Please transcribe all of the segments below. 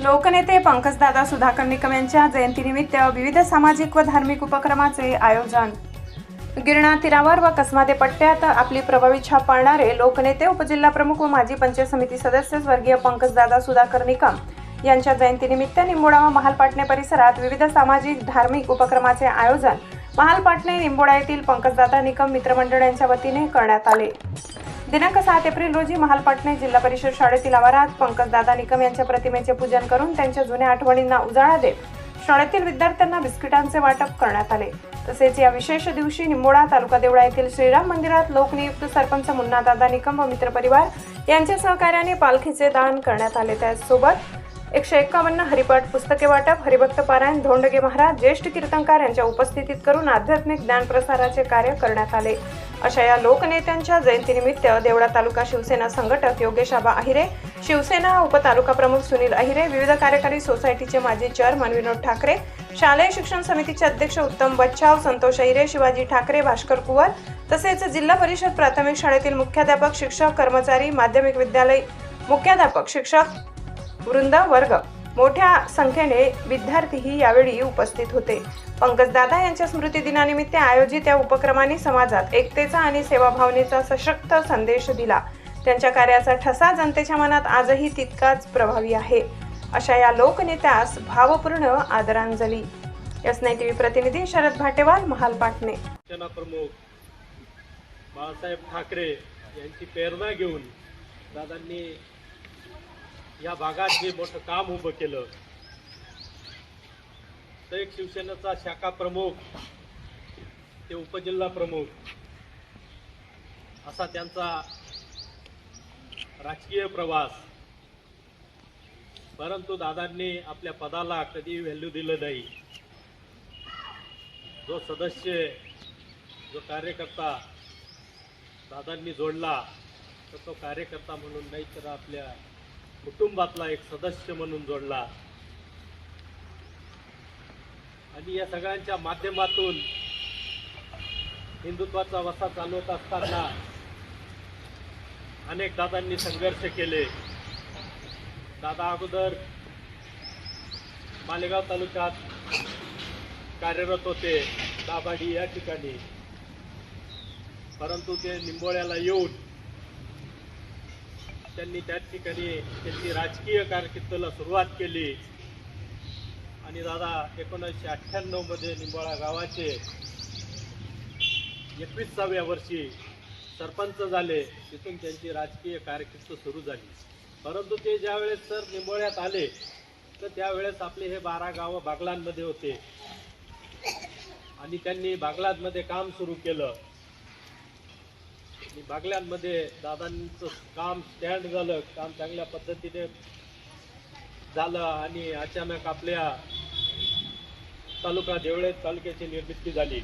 लोकनेते पंकजदादा सुधाकर निकम यांच्या जयंतीनिमित्त विविध सामाजिक व धार्मिक उपक्रमाचे आयोजन. गिरणा तीरावर व कसमादे पट्ट्यात आपली प्रभावी छाप पाडणारे लोकनेते उपजिल्हा प्रमुख व माजी पंचायत समिती सदस्य स्वर्गीय पंकजदादा सुधाकर निकम यांच्या जयंतीनिमित्त निंबोडा व महालपाटणे परिसरात विविध सामाजिक धार्मिक उपक्रमाचे आयोजन. महालपाटणे निंबोडा येथील पंकजदादा निकम मित्रमंडळ यांच्या वतीने करण्यात आले. दिनांक सात एप्रिल रोजी महालपाटणे जिल्हा परिषद शाळेतील आवारात पंकजदादा निकम यांच्या प्रतिमेचे पूजन करून त्यांच्या जुन्या आठवणींना उजाळा देत शाळेतील विद्यार्थ्यांना बिस्किटांचे वाटप करण्यात आले. तसेच या विशेष दिवशी निंबोडा तालुका देवळा येथील श्रीराम मंदिरात लोकनियुक्त सरपंच मुन्नादादा निकम व मित्रपरिवार यांच्या सहकार्याने पालखीचे दान करण्यात आले. त्याचसोबत एकशे एक्कावन्न हरिपाठ पुस्तके वाटप हरिभक्त पारायण धोंडगे महाराज ज्येष्ठ कीर्तनकार यांच्या उपस्थितीत करून आध्यात्मिक ज्ञानप्रसाराचे कार्य करण्यात आले. अशा या लोकनेत्यांच्या जयंतीनिमित्त देवळा तालुका शिवसेना संघटक योगेश आबा अहिरे शिवसेना उपतालुका प्रमुख सुनील अहिरे विविध कार्यकारी सोसायटीचे माजी चेअरमन विनोद ठाकरे शालेय शिक्षण समितीचे अध्यक्ष उत्तम बच्छाव संतोष अहिरे शिवाजी ठाकरे भास्कर कुवर तसेच जिल्हा परिषद प्राथमिक शाळेतील मुख्याध्यापक शिक्षक कर्मचारी माध्यमिक विद्यालय मुख्याध्यापक शिक्षक वृंद वर्ग मोठ्या संख्येने विद्यार्थीही यावेळी उपस्थित होते. पंकजदादा यांच्या स्मृती दिनानिमित्त आयोजित या उपक्रमाने समाजात एकतेचा आणि सेवाभावनेचा सशक्त संदेश दिला. त्यांच्या कार्याचा ठसा जनतेच्या मनात आजही तितकाच प्रभावी आहे. अशा या लोकनेत्यास भावपूर्ण आदरांजली. एस नाईन टीव्ही प्रतिनिधी शरद भाटेवाल महाल पाटणे. प्रमुख बाळासाहेब ठाकरे यांची प्रेरणा घेऊन दादांनी या भागात जे मोठं काम उभं केलं. तर एक शिवसेनेचा शाखा प्रमुख ते उपजिल्हा प्रमुख असा त्यांचा राजकीय प्रवास. परंतु दादांनी आपल्या पदाला कधी व्हॅल्यू दिलं नाही. जो सदस्य जो कार्यकर्ता दादांनी जोडला तर तो कार्यकर्ता म्हणून नाही तर आपल्या कुटुंबातला एक सदस्य म्हणून जोडला. आणि या सगळ्यांच्या माध्यमातून हिंदुत्वाचा वसा चालवत असताना अनेक दादांनी संघर्ष केले. दादा अगोदर मालेगाव तालुक्यात कार्यरत होते दाभाडी या ठिकाणी. परंतु ते निंबोळ्याला येऊन त्यांनी त्या ठिकाणी त्यांची राजकीय कारकिर्दीला सुरुवात केली. आणि दादा एकोणीसशे अठ्ठ्याण्णवमध्ये निंबोळा गावाचे एकवीसाव्या वर्षी सरपंच झाले. तिथून त्यांची राजकीय कारकिर्द सुरू झाली. परंतु ते ज्यावेळेस सर निंबोळ्यात आले तर त्यावेळेस आपले हे बारा गावं बागलांमध्ये होते. आणि त्यांनी बागलांमध्ये काम सुरू केलं. आणि बागल्यांमध्ये दादांचं काम स्टँड झालं काम चांगल्या पद्धतीने झालं आणि अचानक आपल्या तालुका देवळे तालुक्याची निर्मिती झाली.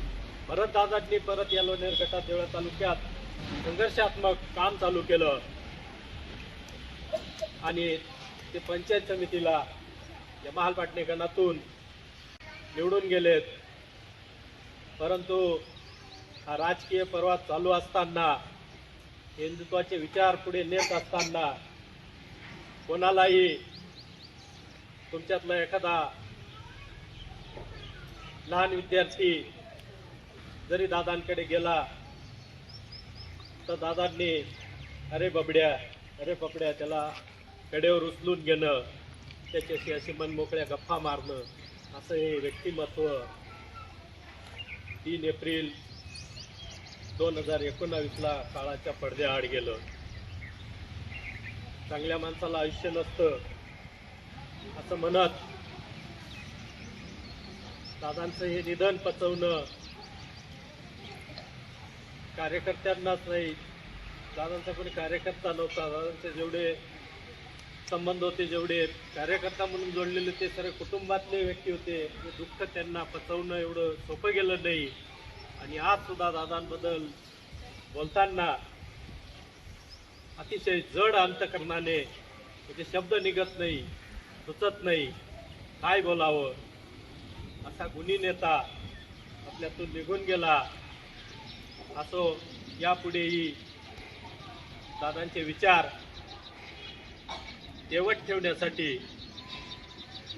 परत दादांनी परत या लोणेर गटात देवळा तालुक्यात संघर्षात्मक काम चालू केलं. आणि ते पंचायत समितीला या महालपाटणे गणातून निवडून गेलेत. परंतु हा राजकीय पर्वात चालू असताना हिंदुत्वाचे विचार पुढे नेत असताना कोणालाही तुमच्यातला एखादा लहान विद्यार्थी जरी दादांकडे गेला तर दादांनी अरे बबड्या अरे बबड्या त्याला कडेवर उचलून घेणं त्याच्याशी अशी मनमोकळ्या गप्पा मारणं असं हे व्यक्तिमत्व तीन एप्रिल दोन हजार एकोणावीसला काळाच्या पडद्याआड गेलं. चांगल्या माणसाला आयुष्य नसतं असं म्हणत दादांचं हे निधन पचवणं कार्यकर्त्यांनाच नाही. दादांचा कोणी कार्यकर्ता नव्हता दादांचे जेवढे संबंध होते जेवढे कार्यकर्ता म्हणून जोडलेले ते सर्व कुटुंबातले व्यक्ती होते. दुःख त्यांना पचवणं एवढं सोपं गेलं नाही. आणि आज सुद्धा दादांबद्दल बोलताना अतिशय जड अंतकरणाने त्याचे शब्द निघत नाही सुचत नाही काय बोलावं असा गुणी नेता आपल्यातून निघून गेला. असो यापुढेही दादांचे विचार तेवट ठेवण्यासाठी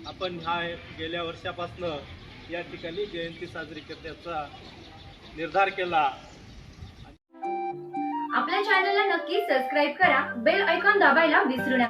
आपण ह्या गेल्या वर्षापासनं या ठिकाणी जयंती साजरी करण्याचा निर्धार केला. आपल्या चॅनलला नक्की सबस्क्राईब करा. बेल ऐकॉन दाबायला विसरू नका.